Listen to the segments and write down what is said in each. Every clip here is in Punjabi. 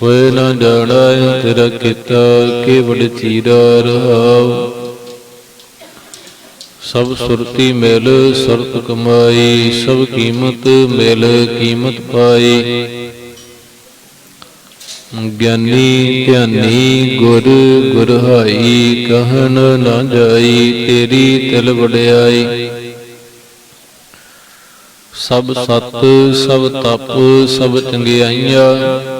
ਕੋਈ ਨਾ ਜਾਣਾ ਤੇਰਾ ਕੀਤਾ ਕੇਵੜ ਚੀਰਾ ਰਹਾਉ ਸਭ ਸੁਰਤੀ ਮਿਲ ਸੁਰਤ ਕਮਾਈ ਸਭ ਕੀਮਤ ਮਿਲ ਕੀਮਤ ਪਾਈ ਗਿਆਨੀ ਧਿਆਨੀ ਗੁਰ ਗੁਰਹਾਈ ਕਹਿਣ ਨਾ ਜਾਈ ਤੇਰੀ ਤਿਲ ਵਡਿਆਈ ਸਭ ਸਤ ਸਭ ਤਪ ਸਭ ਚੰਗਿਆਈਆਂ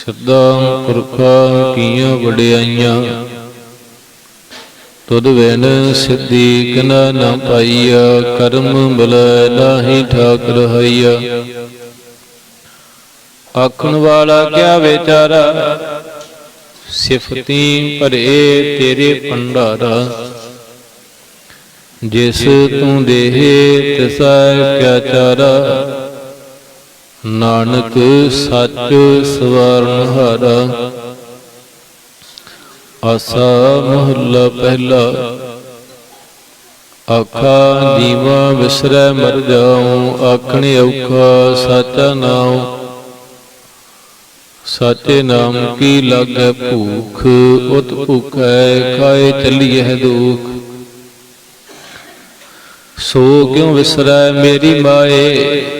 ਸਿੱਧਾ ਪੁਰਖਾਂ ਕੀਆਂ ਵਡਿਆਈਆਂ। ਤੁਧ ਵੇਨ ਸਿੱਧੀ ਕਨਾ ਨਾ ਪਾਈਆ, ਕਰਮ ਮਿਲੈ ਨਾਹੀ ਠਾਕ ਰਹਾਈਆ ਆਖਣ ਵਾਲਾ ਕਿਆ ਵਿਚਾਰਾ, ਸਿਫਤੀ ਭਰੇ ਤੇਰੇ ਭੰਡਾਰਾ। ਜਿਸ ਤੂੰ ਦੇਹ ਤਿਸਾ ਕਿਆ ਚਾਰਾ ਨਾਨਕ ਸੱਚ ਸਵਰਨ ਹਾਰਾ। ਆਸਾ ਮਹੱਲਾ ਪਹਿਲਾ। ਆਖਾ ਦੀਵਾ ਵਿਸਰੈ ਮਰ ਜਾਉ, ਆਖਣੇ ਔਖਾ ਸਾਚਾ ਨਾਉ। ਸਾਚੇ ਨਾਮ ਕੀ ਲਾਗੈ ਭੂਖ, ਉਤ ਭੁਖੈ ਖਾਏ ਚੱਲੀਐ ਦੁਖ। ਸੋ ਕਿਉ ਵਿਸਰੈ ਮੇਰੀ ਮਾਏ?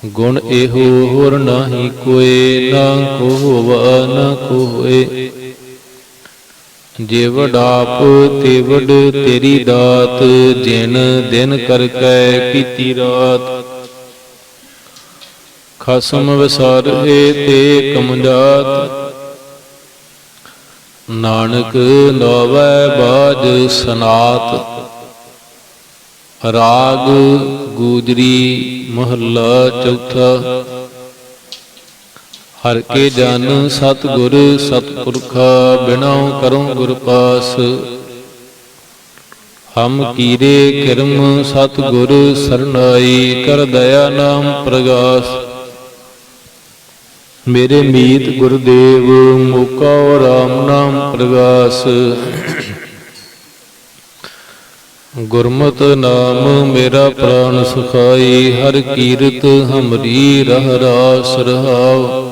ਗੁਣ ਇਹੋ ਹੋਰ ਨਾਹੀ ਕੋਏ, ਨਾ ਕੋ ਹੋਵਾ ਨਾ ਕੋ ਹੋਏ ਜੇ ਵਡਾਪ ਤੇਰੀ ਦਾਤ, ਜਿਨ ਦਿਨ ਕਰ ਕੈ ਕੀਤੀ ਰਾਤ। ਖਸਮ ਵਿਸਾਰੇ ਤੇ ਕਮਜਾਤ। ਨਾਨਕ ਨੋਵੈ ਬਾਜ ਸਨਾਤ। ਰਾਗ ਗੂਜਰੀ ਮਹੱਲਾ ਚੌਥਾ। ਹਰ ਕੇ ਜਨ ਸਤ ਸਤਪੁਰਖਾ ਬਿਨਾਉ ਕਰਉ ਗੁਰ ਪਾਸ। ਹਮ ਕੀਰੇ ਕਿਰਮ ਸਤ ਸਰਨਾਈ ਕਰ ਦਇਆ ਨਾਮ ਪ੍ਰਗਾਸ। ਮੇਰੇ ਮੀਤ ਗੁਰਦੇਵ, ਮੋਕਾ ਰਾਮ ਨਾਮ ਪ੍ਰਗਾਸ। ਗੁਰਮਤ ਨਾਮ ਮੇਰਾ ਪ੍ਰਾਨ ਸੁਖਾਈ, ਹਰ ਕੀਰਤ ਹਮਰੀ ਰਹ ਰਾਸ ਰਹਾਉ।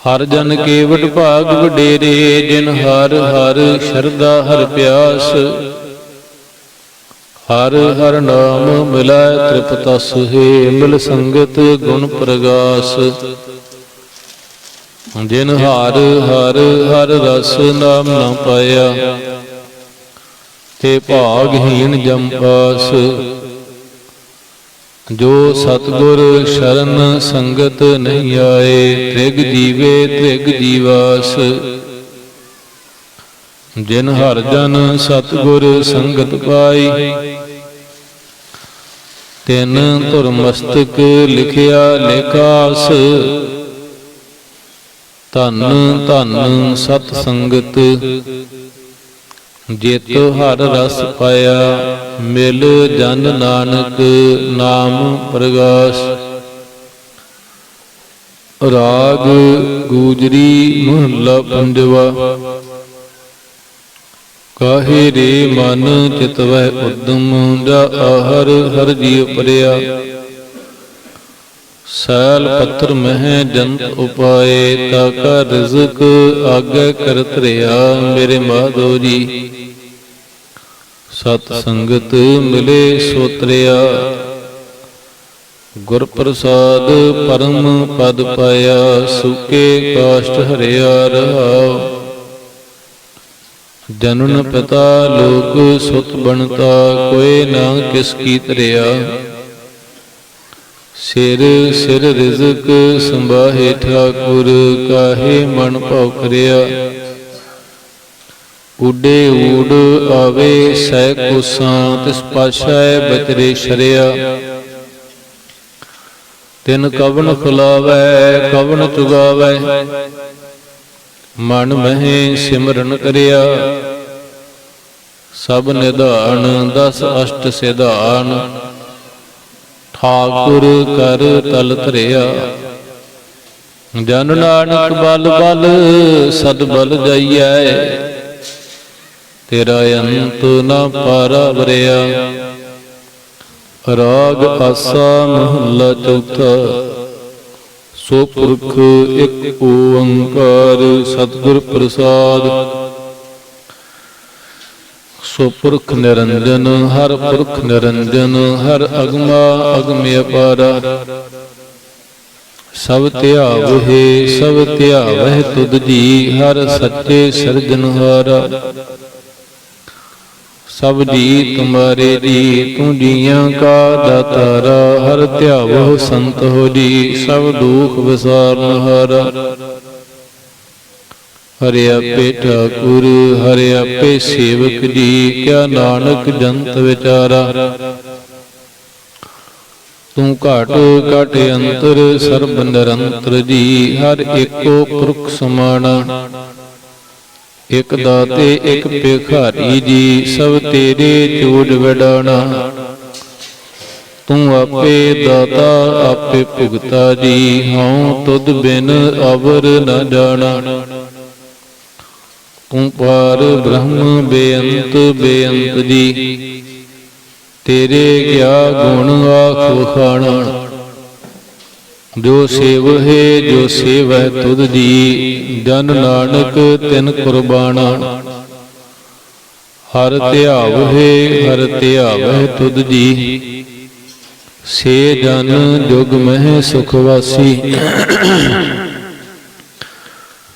ਹਰ ਜਨ ਕੇਵਟ ਭਾਗ ਵਡੇਰੇ, ਜਿਨ ਹਰ ਹਰ ਸ਼ਰਦਾ ਹਰ ਪਿਆਸ। ਹਰ ਹਰ ਨਾਮ ਮਿਲੈ ਤ੍ਰਿਪਤਸ ਹੈ ਮਿਲ ਸੰਗਤ ਗੁਣ ਪ੍ਰਗਾਸ। ਜਿਨ ਹਰ ਹਰ ਹਰ ਰਸ ਨਾਮ ਨਾ ਪਾਇਆ ਤੇ ਭਾਗਹੀਣ ਜੰਪਾਸ ਜੋ ਸਤਗੁਰ ਸ਼ਰਨ ਸੰਗਤ ਨਹੀਂ ਆਏ, ਤ੍ਰਿਗ ਜੀਵੇ ਤ੍ਰਿਗ ਜੀਵਾਸ। ਜਿਨ ਹਰ ਜਨ ਸਤਗੁਰ ਸੰਗਤ ਪਾਈ, ਤਿਨ ਧੁਰ ਮਸਤਕ ਲਿਖਿਆ ਲੇਖਾਸ। ਧਨ ਧਨ ਸਤ ਸੰਗਤ ਜਿਤ ਹਰ ਰਸ ਪਾਇਆ, ਮਿਲ ਜਨ ਨਾਨਕ ਨਾਮ ਪ੍ਰਗਾਸ। ਰਾਗ ਗੂਜਰੀ ਮਹੱਲਾ ਪੰਜਵਾ। ਕਾਹੇ ਰੇ ਮਨ ਚਿਤਵੈ ਉਦਮ, ਜਾ ਆਹਰ ਹਰ ਜੀਵ ਪਰਿਆ। ਸੈਲ ਪੱਥਰ ਮਹਿ ਜੰਤ ਉਪਾਏ ਤਾ ਕਾ ਰਿਜ਼ਕ ਆਗੇ ਕਰਤ ਰਿਆ, ਮੇਰੇ ਮਾਧੋ ਜੀ। ਸਤ ਸੰਗਤ ਮਿਲੇ ਸੋਤਰਿਆ ਗੁਰ ਪ੍ਰਸਾਦ ਪਰਮ ਪਦ ਪਾਇਆ, ਸੁਕੇ ਕਾਸ਼ਟ ਹਰਿਆ ਰਹਾਉ ਜਨਨ ਪਿਤਾ ਲੋਕ ਸੁਤ ਬਣਤਾ, ਕੋਈ ਨਾ ਕਿਸ ਕੀ ਤਰਿਆ ਸਿਰ ਸਿਰ ਰਿਜ਼ਕ ਸੰਭਾਹੇ ਠਾਕੁਰ, ਕਾਹੇ ਮਨ ਭਉ ਕਰਿਆ। ਉਡੇ ਊੜ ਆਵੇ ਸਹਿ ਕੁਸਾਂ ਤਿਸ ਪਾਸ਼ੈ ਬਚਰੇ ਸ਼ਰਿਆ। ਤਿਨ ਕਵਨ ਖੁਲਾਵੈ, ਕਵਨ ਚੁਗਾਵੈ ਮਨ ਮਹਿ ਸਿਮਰਨ ਕਰਿਆ। ਸਭ ਨਿਧਾਨ, ਦਸ ਅਸ਼ਟ ਸਿਧਾਨ। ਠਾਕੁਰ ਕਰ ਤਲ ਧਰਿਆ। ਜਨ ਨਾਨਕ ਬਲ ਬਲ ਸਦ ਬਲ ਜਾਈਐ। ਤੇਰਾ ਅੰਤ ਨਾ ਪਾਰਾ ਵਰਿਆ। ਰਾਗ ਆਸਾ ਮਹੱਲਾ ਚੌਥਾ। ਸੋ ਪੁਰਖ ਇੱਕ ਓੰਕਾਰ ਸਤਿਗੁਰ ਪ੍ਰਸਾਦ। ਸੋ ਪੁਰਖ ਨਿਰੰਜਨ, ਹਰ ਪੁਰਖ ਨਿਰੰਜਨ, ਹਰ ਅਗਮਾ ਅਗਮ ਅਪਾਰਾ। ਸਭ ਧਿਆਵਹਿ ਸਭ ਧਿਆਵਹਿ ਤੁਧ ਜੀ, ਹਰ ਸੱਚੇ ਸਿਰਜਨਹਾਰਾ ਸਭ ਜੀ ਤੁਮਾਰੇ ਜੀ, ਤੂੰ ਜੀਆਂ ਕਾ ਦਾਤਾਰਾ, ਹਰ ਧਿਆਵੋ ਸੰਤ ਹੋ ਜੀ, ਸਭ ਦੁਖ ਵਿਸਾਰਨ ਹਾਰਾ ਹਰਿ ਆਪੇ ਠਾਕੁਰ ਹਰਿ ਆਪੇ ਸੇਵਕ ਜੀ, ਕਿਆ ਨਾਨਕ ਜੰਤ ਵਿਚਾਰਾ। ਤੂੰ ਘਾਟ, ਘਟ ਅੰਤਰ, ਸਰਬ ਨਿਰੰਤਰ ਜੀ, ਹਰ ਏਕੋ ਪੁਰਖ ਸਮਾਣਾ ਇਕ ਦਾਤੇ, ਇਕ ਭਿਖਾਰੀ ਜੀ, ਸਭ ਤੇਰੇ ਜੋੜ ਵਡਾਣਾ। ਤੂੰ ਆਪੇ ਦਾਤਾ, ਆਪੇ ਭੁਗਤਾ ਜੀ, ਹਉ ਤੁਧ ਬਿਨ ਅਵਰ ਨ ਜਾਣਾ। ਤੂੰ ਪਾਰ ਬ੍ਰਹਮ ਬੇਅੰਤ ਬੇਅੰਤ ਜੀ। ਤੇਰੇ ਕਿਆ ਗੁਣ ਆਖੋ ਖਾਣਾ। ਜੋ ਸੇਵ ਜੋ ਸੇਵੈ ਤੁਧ ਜੀ, ਜਨ ਨਾਨਕ ਤਿਨ ਕੁਰਬਾਨਾ। ਹਰ ਧਿਆਵ ਹੈ ਹਰ ਧਿਆਵੈ ਤੁਧ ਜੀ। ਸੇ ਜਨ ਜੁਗ ਮਹਿ ਸੁਖ ਵਾਸੀ।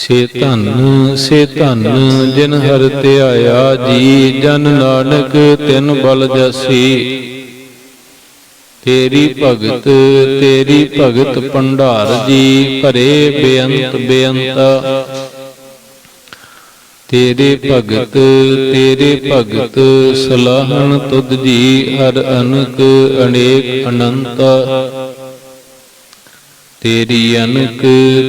ਸੇ ਧਨ ਸੇ ਧਨ, ਜਿਨ ਹਰ ਧਿਆਇਆ ਜੀ, ਜਨ ਨਾਨਕ ਤਿਨ ਬਲ ਜਸੀ। ਤੇਰੀ ਭਗਤ ਤੇਰੀ ਭਗਤ ਭੰਡਾਰ ਜੀ, ਭਰੇ ਬੇਅੰਤ ਬੇਅੰਤਾ। ਤੇਰੇ ਭਗਤ ਤੇਰੇ ਭਗਤ, ਸਲਾਹਣ ਤੁਧ ਜੀ ਹਰ ਅਨਕ ਅਨੇਕ ਅਨੰਤ। ਤੇਰੀ ਅਨਕ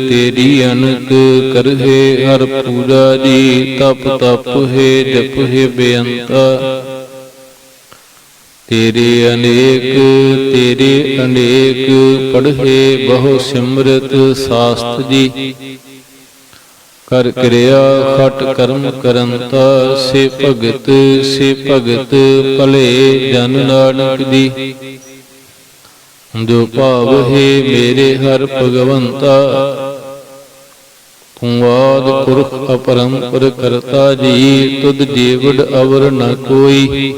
ਤੇਰੀ ਅਨਕ ਕਰਹਿ ਹਰ ਪੂਜਾ ਜੀ, ਤਪ ਤਪ ਹੈ, ਜਪ ਹੈ ਬੇਅੰਤਾ। ਤੇਰੇ ਅਨੇਕ ਤੇਰੇ ਅਨੇਕ ਪੜ੍ਹੇ ਬਹੁ ਸਿਮਰਤ ਸਾਸਤ ਜੀ। ਕਰ ਕਿਰਿਆ ਖਟ ਕਰਮ ਕਰੰਤਾ, ਸੇ ਭਗਤ ਸੇ ਭਗਤ ਭਲੇ ਜਨ ਨਾਨਕ ਦੀ ਜੋ ਭਾਵ ਹੈ ਮੇਰੇ ਹਰ ਭਗਵੰਤਾ, ਤੂੰ ਆਦ ਪੁਰਖ ਅਪਰੰਪਰ ਕਰਤਾ ਜੀ, ਤੁਧ ਜੀਵੜ ਅਵਰ ਨ ਕੋਈ।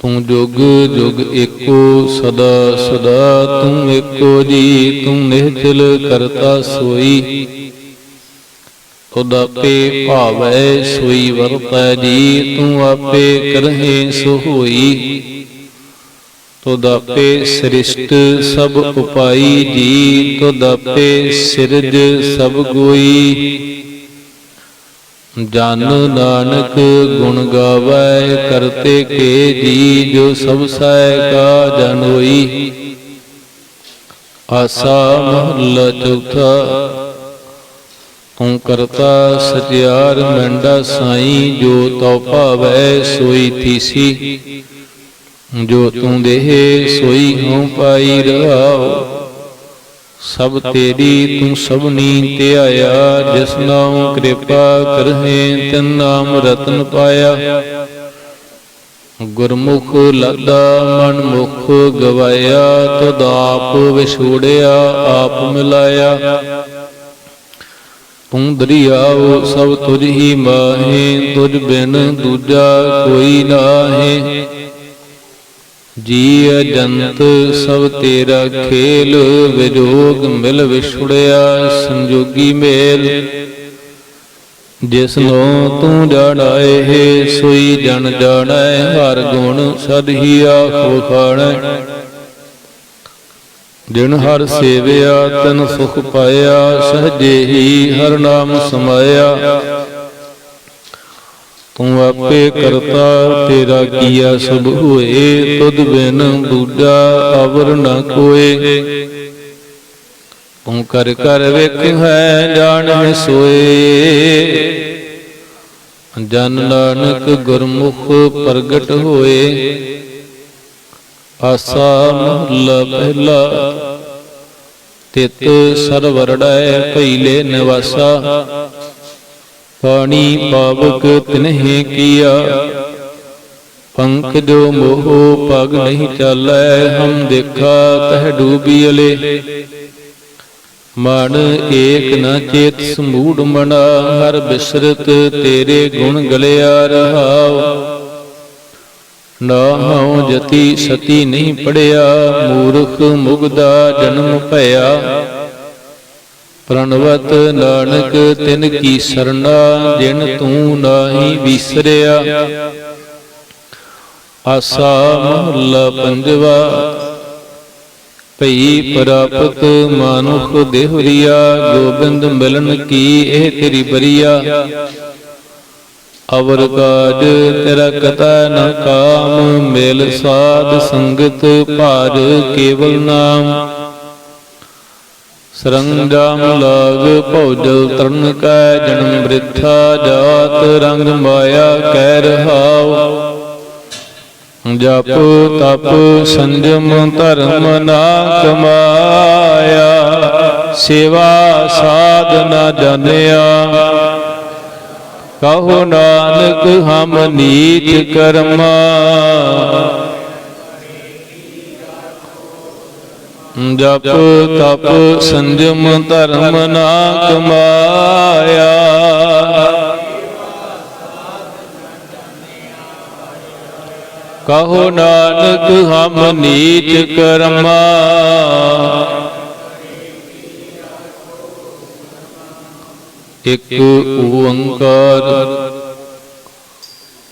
ਤੂੰ ਜੁਗ ਜੁਗ ਏਕੋ, ਸਦਾ ਸਦਾ ਤੂੰ ਏਕੋ ਜੀ, ਤੂੰ ਨਿਹਚਲ ਕਰਤਾ ਸੋਈ। ਤੁਧ ਆਪੇ ਭਾਵੈ ਸੋਈ ਵਰਤੈ ਜੀ, ਤੂੰ ਆਪੇ ਕਰਹਿ ਸੋ ਹੋਈ ਤੁਧ ਆਪੇ ਸ੍ਰਿਸ਼ਟ ਸਭ ਉਪਾਈ ਜੀ ਤੁਧ ਆਪੇ ਸਿਰਜ ਸਭ ਗੋਈ। ਜਨ ਨਾਨਕ ਗੁਣ ਗਾਵੈ, ਕਰਤੇ ਕੇ ਜੀ ਜੋ ਸਭ ਸਹਿ ਕਾ ਜਨ ਹੋਈ। ਆਸਾ ਮਹੱਲਾ ਚੌਥਾ ਤੂੰ ਕਰਤਾ ਸਚਿਆਰ ਮੰਡਾ ਸਾਈ, ਜੋ ਤਉ ਭਾਵੈ ਸੋਈ ਤੀਸੀ। ਜੋ ਤੂੰ ਦੇਹ ਸੋਈ ਹਉ ਪਾਈ ਰਹਾਉ ਸਭ ਤੇਰੀ ਤੂੰ ਸਭਨੀ ਤੇ ਆਇਆ, ਜਿਸ ਨਾਮ ਕਿਰਪਾ ਕਰਹਿ ਤਿਨ ਨਾਮ ਰਤਨ ਪਾਇਆ। ਗੁਰਮੁਖ ਲਾਦਾ ਮਨ ਮੁਖ ਗਵਾਇਆ ਤਦ ਆਪ ਵਿਛੋੜਿਆ ਆਪ ਮਿਲਾਇਆ। ਤੂੰ ਦਰਿਆਉ ਸਭ ਤੁਝ ਹੀ ਮਾਹੇ, ਤੁਝ ਬਿਨ ਦੂਜਾ ਕੋਈ ਨਾਹੀ। ਜੀ ਅਜੰਤ ਸਭ ਤੇਰਾ ਖੇਲ, ਵਿਜੋਗ ਮਿਲ ਵਿਛੜਿਆ ਸੰਜੋਗੀ ਮੇਲ। ਜਿਸ ਨੂੰ ਤੂੰ ਜਾਣਾਏ ਹੈ ਸੋਈ ਜਨ ਜਾਣੈ, ਹਰ ਗੁਣ ਸਦ ਹੀ ਆਖੋ ਖਾਣੈ ਜਿਨ ਹਰ ਸੇਵਿਆ, ਤਨ ਸੁਖ ਪਾਇਆ, ਸਹਜੇ ਹੀ ਹਰ ਨਾਮ ਸਮਾਇਆ। ਤੂੰ ਆਪੇ ਕਰਤਾ ਤੇਰਾ ਕੀਆ ਸਭ ਹੋਏ, ਤੁਧ ਬਿਨ ਦੂਜਾ ਅਵਰ ਨ ਕੋਏ। ਤੂੰ ਕਰ ਕਰ ਵੇਖ ਹੈ ਜਾਣਹਿ ਸੋਏ। ਜਨ ਨਾਨਕ ਗੁਰਮੁਖ ਪ੍ਰਗਟ ਹੋਏ। ਆਸਾ ਮਹਲਾ ਪਹਿਲਾ, ਤਿਤ ਸਰਵਰੜੈ ਪਹਿਲੇ ਨਿਵਾਸਾ। ਪਾਣੀ ਪਾਵਕ ਤਿਨਹਿ ਕੀਆ। ਪੰਖ ਜੋ ਮੋਹ ਪਗ ਨਹੀਂ ਚਾਲੈ, ਹਮ ਦੇਖਾ ਤਹ ਡੂਬੀਲੇ ਮਨ ਏਕ ਨ ਚੇਤ ਸਮੂੜ ਮਨਾ, ਹਰ ਬਿਸਰਤ ਤੇਰੇ ਗੁਣ ਗਲਿਆ ਰਹਾਉ। ਨਾ ਹਉ ਜਤੀ ਸਤੀ ਨਹੀਂ ਪੜਿਆ, ਮੂਰਖ ਮੁਗਦਾ ਜਨਮ ਭਇਆ। ਪ੍ਰਣਵਤ ਨਾਨਕ, ਤਿਨ ਕੀ ਸਰਣਾ, ਜਿਨ ਤੂੰ ਨਾਹੀ ਵਿਸਰਿਆ। ਆਸਾ ਮਹੱਲਾ ਪੰਜਵਾ, ਭਈ ਪ੍ਰਾਪਤ ਮਾਨੁਖ ਦੇਹਰੀਆ, ਗੋਬਿੰਦ ਮਿਲਨ ਕੀ ਇਹ ਤੇਰੀ ਬਰੀਆ। ਅਵਰ ਕਾਜ ਤੇਰਾ ਕਤਾ ਨ ਕਾਮ, ਮੇਲ ਸਾਧ ਸੰਗਤ ਭਾਜ ਕੇਵਲ ਨਾਮ। ਸਰੰਗਾਮ ਲਾਗ ਭੌਜਲ ਤਰਨ ਕੈ ਜਨਮ ਬ੍ਰਿਥਾ ਜਾਤ ਰੰਗ ਮਾਇਆ ਕਹਿ ਰਹਾਉ। ਜਪ ਤਪ ਸੰਜਮ ਧਰਮ ਨਾ ਕਮਾਇਆ, ਸੇਵਾ ਸਾਧ ਨਾ ਜਾਣਿਆ। ਕਹੋ ਨਾਨਕ ਹਮ ਨੀਚ ਕਰਮਾ ਜਪ ਤਪ ਸੰਜਮ ਧਰਮ ਨਾ ਕਮਾਇਆ। ਕਹੋ ਨਾਨਕ, ਹਮ ਨੀਚ ਕਰਮਾ। ਇਕ ਓੰਕਾਰ।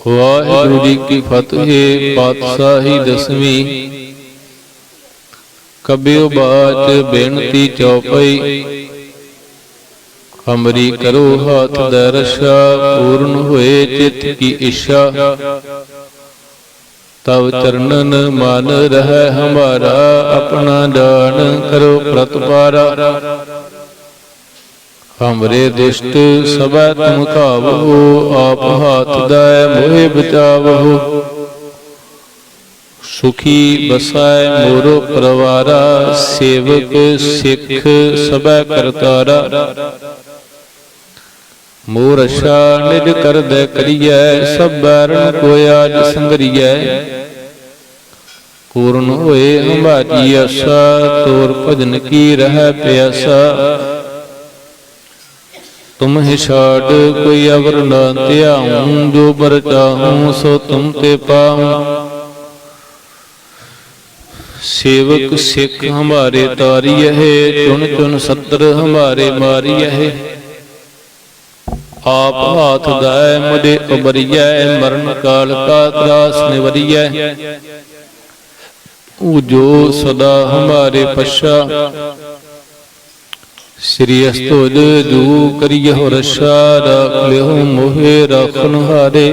ਵਾਹਿਗੁਰੂ ਜੀ ਕੀ ਫਤਿਹ, ਪਾਤਸ਼ਾਹੀ ਦਸਵੀਂ। ਕਬਿਓ ਬਾਚ ਬੇਨਤੀ ਚਉਪਈ। ਹਮਰੀ ਕਰੋ ਹੱਥ ਦਰਸ਼ਾ ਪੂਰਨ ਹੋਏ ਚਿਤ ਕੀ ਇੱਛਾ। ਤਵ ਚਰਨਨ ਮਨ ਰਹਿ ਹਮਾਰਾ ਆਪਣਾ ਜਾਣ ਕਰੋ ਪ੍ਰਤਪਾਰਾ। ਹਮਰੇ ਦੁਸ਼ਟ ਸਭੈ ਤੁਮ ਖਾਵੋ ਆਪ ਹਾਥ ਦੈ ਮੋਹਿ ਬਚਾਵੋ ਸੁਖੀ ਬਸੈ ਮੋਰੋ ਪਰਵਾਰਾ, ਸੇਵਕ ਸਿੱਖ ਸਭੈ ਕਰਤਾਰਾ। ਮੋਰ ਅਸ਼ਾ ਨਿਜ ਕਰਦੈ ਕਰੀਐ, ਸਭ ਬੈਰਨ ਕੋਈ ਆਜ ਸੰਗਰੀਐ। ਪੂਰਨ ਹੋਏ ਹਮਾਰੀ ਆਸਾ, ਤੋਰ ਭਜਨ ਕੀ ਰਹਿ ਪਿਆਸਾ। ਤੁਮ ਹੀ ਛਾੜ ਕੋਈ ਅਵਰ ਨਾ ਧਿਆਉ, ਜੋ ਬਰ ਚਾਹੂੰ ਸੋ ਤੁਮ ਤੇ ਪਾਉ। ਸੇਵਕ ਸਿੱਖ ਹਮਾਰੇ ਤਾਰੀਐ ਚੁਣ ਚੁਣ ਸੱਤਰ ਹਮਾਰੇ ਮਾਰੀਐ ਆਪ ਹਾਥ ਦੈ ਮੁਝੇ ਉਬਰੀਐ ਮਰਨ ਕਾਲ ਕਾ ਤਰਾਸ ਨਿਵਰੀਐ ਉਹ ਜੋ ਸਦਾ ਹਮਾਰੇ ਪਛਾ। ਸ੍ਰੀ ਅਸਤੁਜ ਜੂ ਕਰਿਯੋ ਰਸ਼ਾ ਰਾਖ ਲਿਓ ਮੋਹਿ ਰਾਖਨ ਹਾਰੇ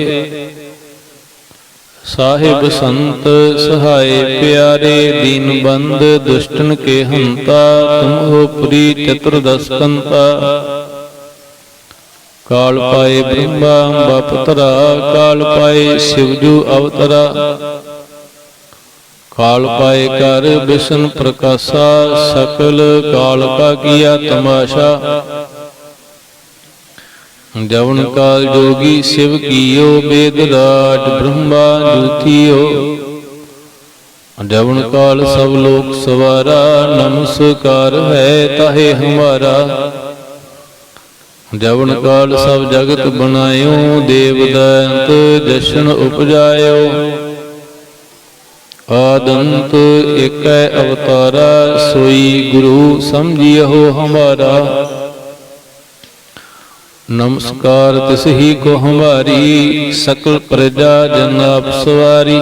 ਸਾਹਿਬ ਸੰਤ ਸਹਾਏ ਪਿਆਰੇ ਦੀਨ ਬੰਦ ਦੁਸ਼ਟਨ ਕੇ ਹੰਤਾ, ਤੁਮ ਹੋ ਚਤੁਰਦਸ ਕੰਤਾ। ਕਾਲ ਪਾਏ ਬ੍ਰਹਮਾ ਬਪਤਰਾ ਕਾਲ ਪਾਏ ਸਿਵਜੂ ਅਵਤਰਾ। ਕਾਲ ਪਾਏ ਕਰ ਵਿਸ਼ਨ ਪ੍ਰਕਾਸ਼ਾ, ਸਕਲ ਕਾਲ ਕਾ ਕੀਆ ਤਮਾਸ਼ਾ। ਜਵਨ ਕਾਲ ਜੋਗੀ ਸਿਵ ਕੀਓ ਬੇਦ ਰਾਜ ਬ੍ਰਹਮਾ ਜੂਥੀਓ ਜਵਨ ਕਾਲ ਸਭ ਲੋਕ ਸਵਾਰਾ, ਨਮਸਕਾਰ ਹੈ ਤਾਹੇ ਹਮਾਰਾ। ਜਵਨ ਕਾਲ ਸਭ ਜਗਤ ਬਣਾਇਓ ਦੇਵ ਦੰਤ ਜਸ਼ਨ ਉਪਜਾਇਓ। ਆਦੰਤ ਏਕੈ ਅਵਤਾਰਾ, ਸੋਈ ਗੁਰੂ ਸਮਝਿਓ ਹਮਾਰਾ। ਨਮਸਕਾਰ ਤਿਸ ਹੀ ਕੋ ਹਮਾਰੀ, ਸਕਲ ਪ੍ਰਜਾ ਜਨ ਆਪ ਸਵਾਰੀ।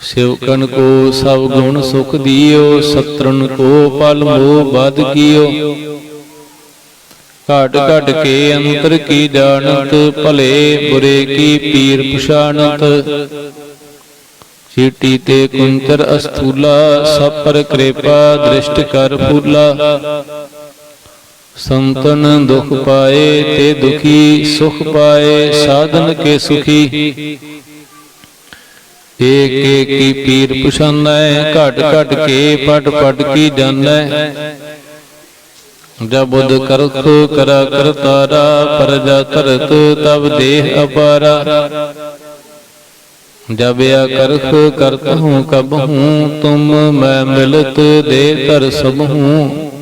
ਸਿਵਕਨ ਕੋ ਸਭ ਗੁਣ ਸੁਖ ਦਿਓ ਸਤਰਨ ਕੋ ਪਲ ਮੋ ਬਦ ਕੀਓ। ਘਟ ਘਟ ਕੇ ਅੰਤਰ ਕੀ ਜਾਣਤ, ਭਲੇ ਬੁਰੇ ਕੀ ਪੀਰ ਪਛਾਨਤ ਚੀਟੀ ਤੇ ਕੁੰਤਰ ਅਸਥੂਲਾ, ਸਭ ਪਰ ਕਿਰਪਾ ਦ੍ਰਿਸ਼ਟ ਕਰ ਫੂਲਾ। ਸੰਤਨ ਦੁਖ ਪਾਏ ਤੇ ਦੁਖੀ ਸੁਖ ਪਾਏ, ਸਾਧਨ ਕੇ ਸੁਖੀ। ਏਕ ਏਕ ਕੀ ਪੀਰ ਪੁਛਾਨੈ, ਘਟ ਘਟ ਕੇ ਪਟ ਪਟ ਕੀ ਜਾਣੈ ਜਬ ਬੁੱਧ ਕਰਖ ਕਰਾ ਕਰਤਾਰਾ ਪਰਜਾ ਧਰਤ ਤਬ ਦੇਹ ਅਪਾਰਾ। ਜਬ ਆ ਕਰਖ ਕਰਤ ਹੂੰ, ਕਬ ਹੂੰ, ਤੁਮ ਮੈਂ ਮਿਲਤ ਦੇ ਧਰ ਸਭ ਹੂੰ।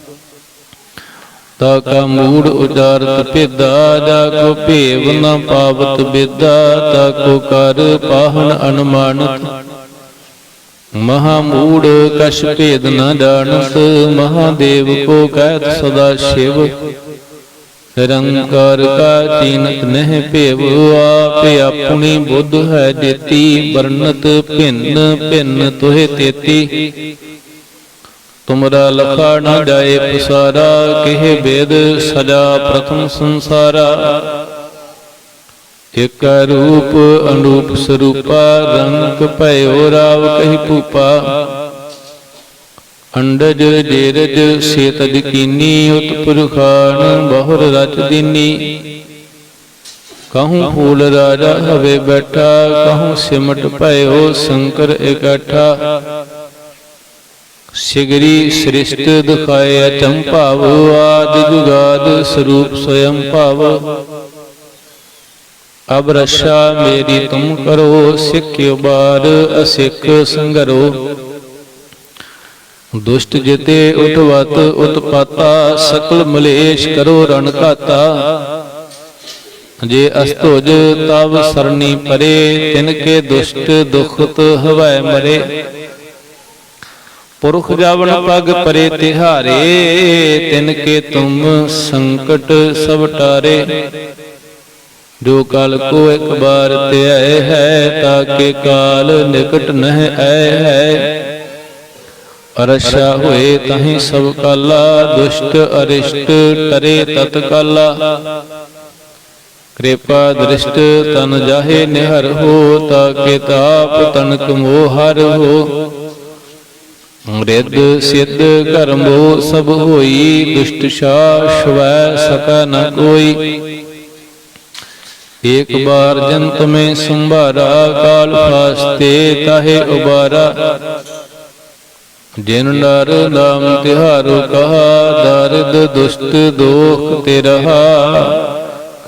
ਤਾ ਕਾ ਮੂੜ ਉਚਾਰਤ ਭੇਦਾ, ਜਾ ਕੋ ਭੇਵ ਨ ਪਾਵਤ ਬੇਦਾ, ਤਾ ਕੋ ਕਰ ਪਾਹਨ ਅਨਮਾਨਤ। ਮਹਾ ਮੂੜ ਕਛ ਭੇਦ ਨ ਜਾਣਤ ਮਹਾਦੇਵ ਕੋ ਕਹਿਤ ਸਦਾ ਸ਼ਿਵ। ਨਿਰੰਕਾਰ ਕਾ ਤੀਨਤ ਨਹਿ ਭੇਵ, ਆਪੇ ਆਪਣੀ ਬੁੱਧ ਹੈ ਜੇਤੀ ਵਰਨਤ ਭਿੰਨ ਭਿੰਨ ਤੋਹਿ ਤੇਤੀ। ਤੁਮਰਾ ਲਖਾ ਨ ਜਾਏ ਪਸਾਰਾ, ਕਿਹ ਬੇਦ ਸਜਾ ਪ੍ਰਥਮ ਸੰਸਾਰਾ। ਇਕ ਰੂਪ ਅਨੂਪ ਸਰੂਪਾ, ਰੰਗ ਭਇਓ ਰਾਵ ਕਹੀ ਭੂਪਾ। ਅੰਡਜ ਜੇਰਜ ਸੇਤਜ ਕੀਨੀ ਉਤਪੁਰਖਾਨ ਬਹੁਰ ਰਚ ਦੀਨੀ। ਕਹੂੰ ਫੂਲ ਰਾਜਾ ਹਵੇ ਬੈਠਾ, ਕਹੂੰ ਸਿਮਟ ਭਇਓ ਸ਼ੰਕਰ ਇਕੱਠਾ। ਸਿਗਰੀ ਸ੍ਰਿਸ਼ਟ ਦਿਖਾਏ ਅਚੰਭਾਵ ਆਦਿ ਜੁਗਾਦ ਸਰੂਪ ਸਵਯੰ ਭਾਵ। ਅਬ ਰਸ਼ਾ ਮੇਰੀ ਤੁਮ ਕਰੋ, ਸਿੱਖਿਓ ਬਾਰ, ਅਸਿੱਖ ਸੰਗਰੋ। ਦੁਸ਼ਟ ਜਿਤੇ ਉਠਵਤ ਉਤਪਾਤਾ, ਸਕਲ ਮਲੇਸ਼ ਕਰੋ ਰਣ ਘਾਤਾ। ਜੇ ਅਸਤੁਜ ਤਵ ਸਰਣੀ ਪਰੇ, ਤਿਨ ਕੇ ਦੁਸ਼ਟ ਦੁਖਤ ਹਵੈ ਮਰੇ। ਪੁਰਖ ਜਾਵਣ ਪਗ ਪਰੇ ਤਿਹਾਰੇ, ਤਿਨ ਕੇ ਤੁਮ ਸੰਕਟ ਸਭ ਟਾਰੇ। ਜੋ ਕਲ ਕੋ ਇੱਕ ਬਾਰ ਧਿਆਏ ਹੈ ਤਾਕੇ ਕਾਲ ਨਿਕਟ ਨਹਿ ਆਏ ਹੈ। ਅਰਸ਼ਾ ਹੋਏ ਤਹੀਂ ਸਭ ਕਾਲਾ, ਦੁਸ਼ਟ ਅਰਿਸ਼ਟ ਟਰੇ ਤਤ ਕਾਲਾ। ਕਿਰਪਾ ਦ੍ਰਿਸ਼ਟ ਤਨ ਜਾਹੇ ਨਿਹਰ ਹੋ ਤਾਕੇ ਤਾਪ ਤਨਕ ਮੋਹ ਹੋ। ਰਿੱਧ ਸਿੱਧ ਕਰਮੋ ਸਭ ਹੋਈ, ਦੁਸ਼ਟ ਸ਼ਾਸ਼ਵੈ ਸਕੈ ਨ ਕੋਈ। ਏਕ ਬਾਰ ਜੰਤ ਮੈਂ ਸੰਭਾਰਾ, ਕਾਲ ਫਾਸਤੇ ਤਾਹੇ ਉਬਾਰਾ। ਜਿਨ ਨਰ ਨਾਮ ਤਿਹਾਰੁ ਕਹਾ, ਦਰਦ ਦੁਸ਼ਟ ਦੋਖ ਤੇ ਰਹਾ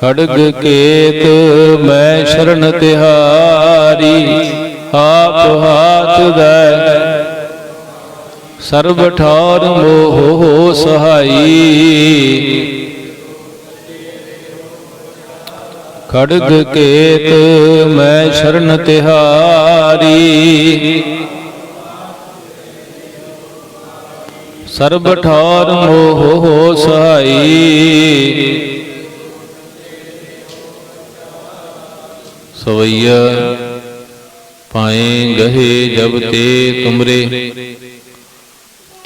ਖੜਗ ਕੇਤ ਮੈਂ ਸ਼ਰਨ ਤਿਹਾਰੀ, ਆਪ ਹਾਥ ਦੈ। ਸਰਬ ਠਾਰ ਮੋਹ ਹੋ ਸਹਾਈ। ਖੜਗ ਕੇਤ ਮੈਂ ਸ਼ਰਨ ਤਿਹਾਰੀ। ਸਰਬ ਠਾਰ ਮੋਹ ਹੋ ਸਹਾਈ। ਸਵਈਆ ਪਾਏ ਗਹੇ ਜਬ ਤੇ ਤੁਮਰੇ।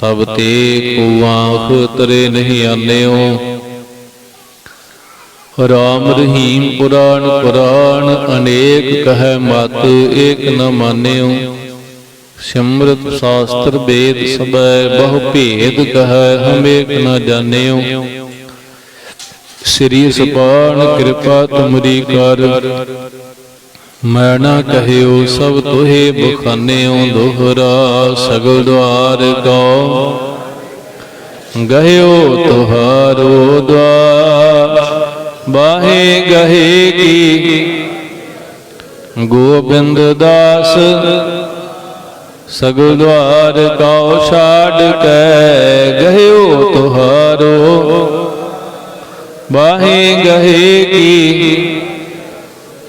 ਤਬ ਤੇ ਕੋ ਆਖ ਤਰੇ ਨਹੀਂ ਆਨਿਓ। ਰਾਮ ਰਹੀਮ ਪੁਰਾਣ ਪੁਰਾਣ ਅਨੇਕ ਕਹੈ ਮਤ, ਏਕ ਨ ਮਾਨਿਓ। ਸਿਮਰਤ ਸ਼ਾਸਤਰ ਵੇਦ ਸਬੈ, ਬਹੁ ਭੇਦ ਕਹੈ ਹਮੇਕ ਏਕ ਨ ਜਾਣਿਓ। ਸ੍ਰੀ ਸਪਾਨ ਕਿਰਪਾ ਤੁਮਰੀ ਕਰ। ਮੈਂ ਨਾ ਕਹਿਓ ਸਭ ਤੋਹੇ ਬਖਾਨਿਓ ਦੋਹਰਾ ਸਗਲ ਦਵਾਰ ਕੋ। ਗਹਿਓ ਤੁਹਾਰੋ ਦਵਾਰ, ਬਾਹੇ ਗਹੇ ਕੀ। ਗੋਬਿੰਦ ਦਾਸ, ਸਗਲ ਦਵਾਰ ਕਉ ਛਾੜ ਕੈ ਗਹਿਓ ਤੁਹਾਰੋ। ਬਾਹੇ ਗਹੇ ਕੀ।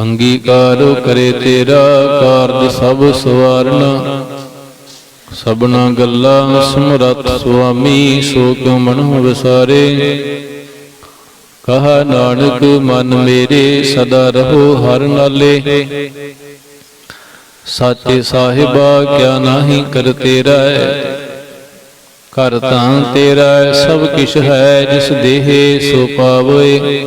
ਅੰਗੀਕਾਰ ਕਰੇ ਤੇਰਾ ਕਾਰਜ ਸਭ ਸਵਾਰਨਾ। ਸਭਨਾ ਗੱਲਾਂ ਸਮਰੱਥ ਸੁਆਮੀ, ਸੋ ਕਿਉ ਮਨੋ ਵਿਸਾਰੇ? ਕਹਾ ਨਾਨਕ, ਮਨ ਮੇਰੇ, ਸਦਾ ਰਹੋ ਹਰ ਨਾਲੇ। ਸਾਚੇ ਸਾਹਿਬਾ, ਕਿਆ ਨਾਹੀ ਕਰ ਤੇਰਾ ਹੈ? ਘਰ ਤਾਂ ਤੇਰਾ ਸਭ ਕਿਛ ਹੈ, ਜਿਸ ਦੇਹ ਸੋ ਪਾਵੇ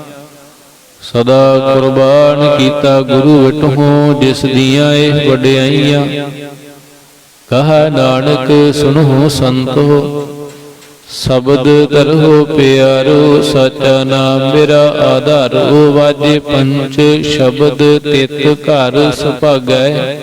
ਸਦਾ ਕੁਰਬਾਨ ਕੀਤਾ ਗੁਰੂ ਵਿਟਹੋਂ, ਜਿਸ ਦੀਆਂ ਇਹ ਵਡਿਆਈਆਂ। ਕਹਾ ਨਾਨਕ ਸੁਨੋ ਸੰਤੋ, ਸ਼ਬਦ ਕਰੋ ਪਿਆਰੋ, ਸਚਾ ਨਾਮ ਮੇਰਾ ਆਧਾਰ ਓ ਵਾਜੇ ਪੰਚ ਸ਼ਬਦ ਤਿਤ ਘਰ ਸੁਭਾਗੈ।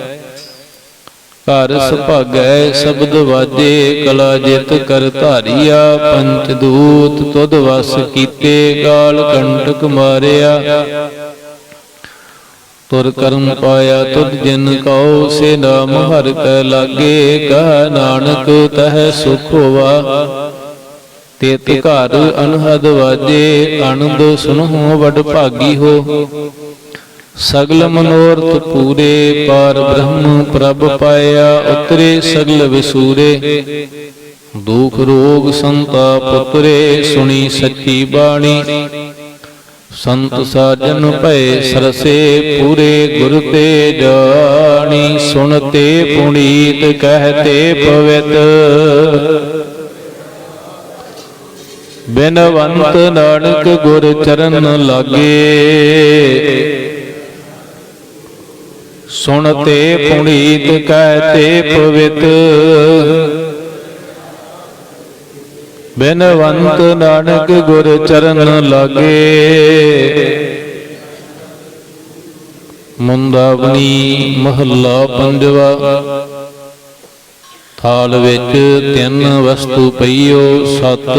ਘਰ ਸੁਭਾਗੈ ਸ਼ਬਦ ਵਾਜੇ, ਕਲਾ ਜਿਤ ਕਰ ਧਾਰੀਆ ਪੰਚ ਦੂਤ ਤੁਧ ਵਸ ਕੀਤੇ, ਗਾਲ ਕੰਟਕ ਮਾਰਿਆ। ਤੁਰ ਕਰਮ ਪਾਇਆ ਤੁਧ ਜਿਨ ਕਉ, ਸੇ ਨਾਮ ਹਰ ਕੈ ਲਾਗੇ ਕਹ ਨਾਨਕ ਤਹਿ ਸੁਖ ਹੋਵਾ ਤੇਤ ਘਰ ਅਨਹਦ ਵਾਜੇ, ਆਨੰਦ ਸੁਨਹੁ ਵਡ ਭਾਗੀ ਹੋ। ਸਗਲ ਮਨੋਰਥ ਪੂਰੇ, ਪਾਰ ਬ੍ਰਹਮ ਪ੍ਰਭ ਪਾਇਆ, ਉਤਰੇ ਸਗਲ ਵਿਸੂਰੇ। ਦੁਖ ਰੋਗ ਸੰਤਾਪ ਉਤਰੇ, ਸੁਣੀ ਸੱਚੀ ਬਾਣੀ। ਸੰਤ ਸਾਜਨ ਭਏ ਸਰਸੇ, ਪੂਰੇ ਗੁਰ ਤੇ ਜਾਣੀ। ਸੁਣਤੇ ਪੁਨੀਤ ਕਹਤੇ ਪਵਿੱਤ। ਬਿਨਵੰਤ ਨਾਨਕ ਗੁਰ ਚਰਨ ਲਾਗੇ। ਸੁਣਤੇ ਪੁਨੀਤ ਕਹਤੇ ਪਵਿੱਤ। ਬਿਨਵੰਤ ਨਾਨਕ ਗੁਰ ਚਰਨ ਲਾਗੇ। ਮੁੰਦਾਵਨੀ ਮਹੱਲਾ ਪੰਜਵਾ। ਥਾਲ ਵਿੱਚ ਤਿੰਨ ਵਸਤੂ ਪਈਓ ਸਤ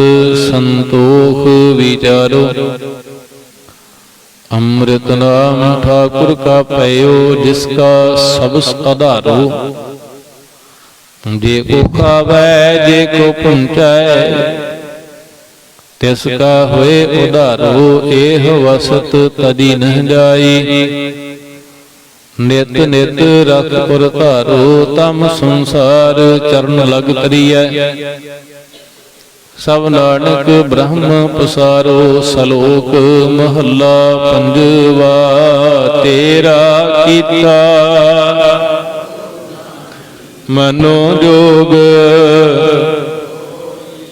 ਸੰਤੋਖ ਵਿਚਾਰੋ। ਅੰਮ੍ਰਿਤ ਨਾਮ ਠਾਕੁਰ ਕਾ ਪਇਓ, ਜਿਸ ਕਾ ਸਬਸ ਆਧਾਰੋ ਜੇ ਕੋ ਖਾਵੈ, ਜੇ ਕੋ ਪੁੰਚੈ ਤਿਸ ਕਾ ਹੋਏ ਉਧਾਰੋ ਇਹ ਵਸਤ ਤਦੀ ਨਹਿ ਜਾਈ। ਨਿਤ ਨਿਤ ਰਖ ਪੁਰ ਧਾਰੋ, ਤਮ ਸੰਸਾਰ ਚਰਨ ਲਗ ਤਰੀਐ ਸਭ ਨਾਨਕ ਬ੍ਰਹਮ ਪਸਾਰੋ, ਸਲੋਕ ਮਹੱਲਾ ਪੰਜਵਾ, ਤੇਰਾ ਕੀਤਾ। ਮਨੋ ਜੋਗ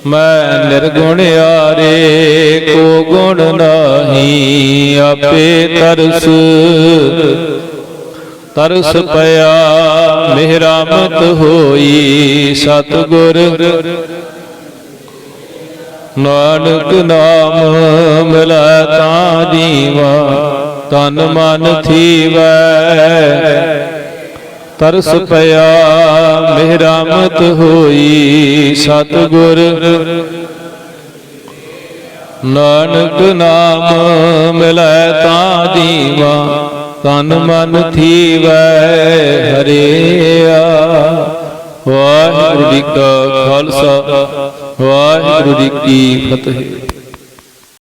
ਮੈਂ ਨਿਰਗੁਣ ਆਰੇ ਕੋ ਗੁਣ ਨਾਹੀ ਆਪੇ ਤਰਸ। ਤਰਸ ਪਿਆ, ਮਿਹਰਾਮਤ ਹੋਈ ਸਤਗੁਰ। ਨਾਨਕ ਨਾਮ ਮਿਲੈ ਤਾਂ ਜੀਵਾ, ਤਨ ਮਨ ਥੀਵੈ। ਤਰਸ ਪਿਆ ਮੇਰਾ ਮਤ ਹੋਈ ਸਤਗੁਰ। ਨਾਨਕ ਨਾਮ ਮਿਲੈ ਤਾਂ ਜੀਵਾ, ਤਨ ਮਨ ਥੀਵੈ, ਹਰਿਆ। ਵਾਹਿਗੁਰੂ ਜੀ ਕਾ ਖਾਲਸਾ। ਵਾਹਿਗੁਰੂ ਜੀ ਕੀ ਫਤਿਹ।